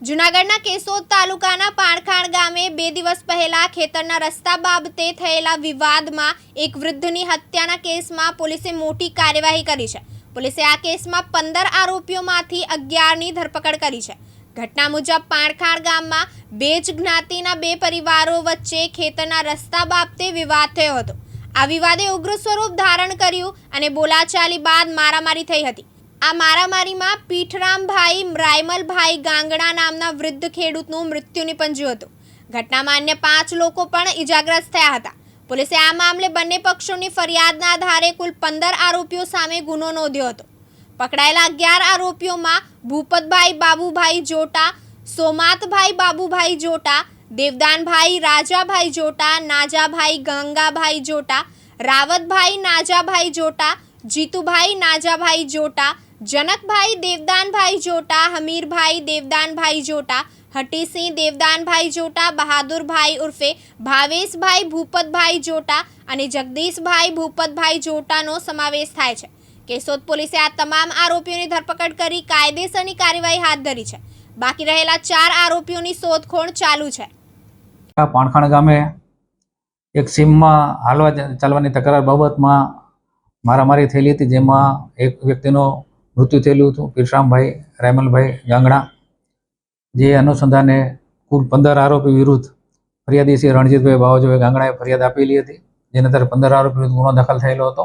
જુનાગઢના કેશોદ તાલુકાના પાણખાણ ગામે બે દિવસ પહેલા ખેતરના રસ્તા બાબતે થયેલા વિવાદમાં એક વૃદ્ધની હત્યાના કેસમાં પોલીસે મોટી કાર્યવાહી કરી છે. પોલીસે આ કેસમાં પંદર આરોપીઓમાંથી અગિયારની ધરપકડ કરી છે. ઘટના મુજબ પાણખાણ ગામમાં બે જ જ્ઞાતિના બે પરિવારો વચ્ચે ખેતરના રસ્તા બાબતે વિવાદ થયો હતો. આ વિવાદે ઉગ્ર સ્વરૂપ ધારણ કર્યું અને બોલાચાલી બાદ મારામારી થઈ હતી. આ મારામારીમાં પીઠરામભાઈ, રાયમલભાઈ ગાંગડા નામના વૃદ્ધ ખેડૂતનું મૃત્યુ નિપજ્યું હતું. ઘટનામાં અન્ય પાંચ લોકો પણ ઈજાગ્રસ્ત થયા હતા. પોલીસે આ મામલે બંને પક્ષોની ફરિયાદના આધારે કુલ પંદર આરોપીઓ સામે ગુનો નોંધ્યો હતો. પકડાયેલા અગિયાર આરોપીઓમાં ભૂપતભાઈ બાબુભાઈ જોટા, સોમાતભાઈ બાબુભાઈ જોટા, દેવદાનભાઈ રાજાભાઈ જોટા, નાજાભાઈ ગંગાભાઈ જોટા, રાવતભાઈ નાજાભાઈ જોટા, જીતુભાઈ નાજાભાઈ જોટા જનકભાઈ દેવદાનભાઈ જોટા હમીરભાઈ દેવદાનભાઈ જોટા હટીસિંહ દેવદાનભાઈ જોટા બહાદુરભાઈ ઉર્ફે ભાવેશભાઈ ભૂપતભાઈ જોટા અને જગદીશભાઈ ભૂપતભાઈ જોટાનો સમાવેશ થાય છે. કેશોદ પોલીસે આ તમામ આરોપીઓની ધરપકડ કરી કાયદેસરની કાર્યવાહી હાથ ધરી છે. બાકી રહેલા ચાર આરોપીઓની શોધખોળ ચાલુ છે. પાણખાણ ગામે એક સીમમાં હાલવા ચાલવાની તકરાર બાબતમાં મારામારી થયેલી હતી, જેમાં એક વ્યક્તિનું મૃત્યુ થયેલું હતું. પીરસામભાઈ, રાયમલભાઈ ગાંગણા જે અનુસંધાને કુલ પંદર આરોપી વિરુદ્ધ ફરિયાદી શ્રી રણજીતભાઈ બાવાજીભાઈ ગાંગડાએ ફરિયાદ આપેલી હતી, જેના અંદર પંદર આરોપી વિરુદ્ધ ગુનો દાખલ થયેલો હતો.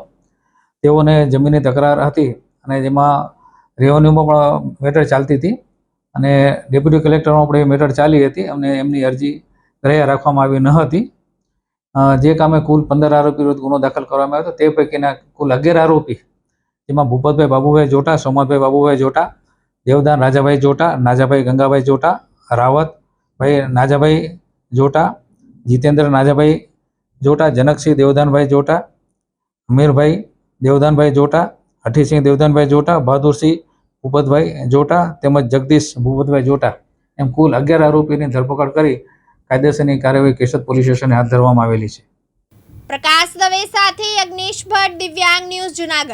તેઓને જમીનની તકરાર હતી અને જેમાં રેવન્યુમાં પણ મેટર ચાલતી હતી અને ડેપ્યુટી કલેક્ટરમાં પણ એ મેટર ચાલી હતી અને એમની અરજી ગ્રાહ્ય રાખવામાં આવી ન હતી. જે કામે કુલ પંદર આરોપી વિરુદ્ધ ગુનો દાખલ કરવામાં આવ્યો હતો, તે પૈકીના કુલ અગિયાર આરોપી જેમાં ભૂપતભાઈ બાબુભાઈ જોટા સોમતભાઈ બાબુભાઈ જોટા, દેવદાન રાજાભાઈ જોટા, નાજાભાઈ ગંગાભાઈ જોટા, રાવત ભાઈ નાજાભાઈ જોટા, જીતેન્દ્ર નાજાભાઈ જોટા, જનકસિંહ દેવદાનભાઈ જોટા, અમીરભાઈ દેવદાનભાઈ જોટા, હઠીસિંહ દેવદાનભાઈ જોટા, બહાદુરસિંહ ભૂપતભાઈ જોટા તેમજ જગદીશ ભૂપતભાઈ જોટા એમ કુલ અગિયાર આરોપીની ધરપકડ કરી કાયદેસરની કાર્યવાહી કેશોદ પોલીસ સ્ટેશને હાથ ધરવામાં આવેલી છે. પ્રકાશ દવે સાથે યજ્ઞેશ ભટ્ટ દિવ્યાંગ ન્યૂઝ જુનાગઢ.